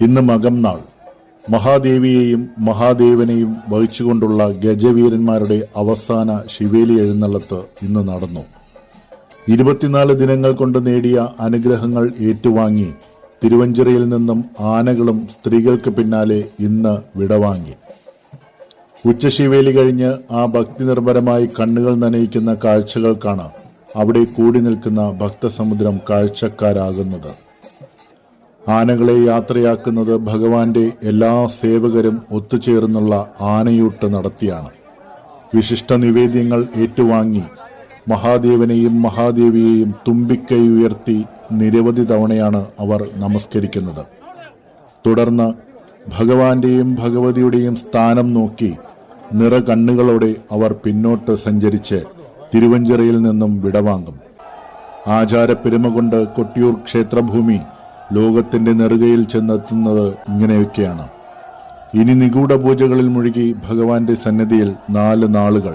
ഇന്ന് മകം നാൾ. മഹാദേവിയെയും മഹാദേവനെയും വഹിച്ചുകൊണ്ടുള്ള ഗജവീരന്മാരുടെ അവസാന ശിവേലി എഴുന്നള്ളത്ത് ഇന്ന് നടന്നു. ഇരുപത്തിനാല് ദിനങ്ങൾ കൊണ്ട് നേടിയ അനുഗ്രഹങ്ങൾ ഏറ്റുവാങ്ങി തിരുവഞ്ചിറയിൽ നിന്നും ആനകളും സ്ത്രീകൾക്ക് പിന്നാലെ ഇന്ന് വിടവാങ്ങി. ഉച്ചശിവേലി കഴിഞ്ഞ് ആ ഭക്തി നിർഭരമായി കണ്ണുകൾ നനയിക്കുന്ന കാഴ്ചകൾക്കാണ് അവിടെ കൂടി നിൽക്കുന്ന ഭക്തസമുദ്രം കാഴ്ചക്കാരാകുന്നത്. ആനകളെ യാത്രയാക്കുന്നത് ഭഗവാന്റെ എല്ലാ സേവകരും ഒത്തുചേർന്നുള്ള ആനയൂട്ട് നടത്തിയാണ്. വിശിഷ്ട നിവേദ്യങ്ങൾ ഏറ്റുവാങ്ങി മഹാദേവനെയും മഹാദേവിയെയും തുമ്പിക്കൈ ഉയർത്തി നിരവധി തവണയാണ് അവർ നമസ്കരിക്കുന്നത്. തുടർന്ന് ഭഗവാന്റെയും ഭഗവതിയുടെയും സ്ഥാനം നോക്കി നിറ കണ്ണുകളോടെ അവർ പിന്നോട്ട് സഞ്ചരിച്ച് തിരുവഞ്ചിറയിൽ നിന്നും വിടവാങ്ങും. ആചാരപ്പെരുമ കൊണ്ട് കൊട്ടിയൂർ ക്ഷേത്രഭൂമി ലോകത്തിന്റെ നെറുകയിൽ ചെന്നെത്തുന്നത് ഇങ്ങനെയൊക്കെയാണ്. ഇനി നിഗൂഢ പൂജകളിൽ മുഴുകി ഭഗവാന്റെ സന്നിധിയിൽ നാല് നാളുകൾ.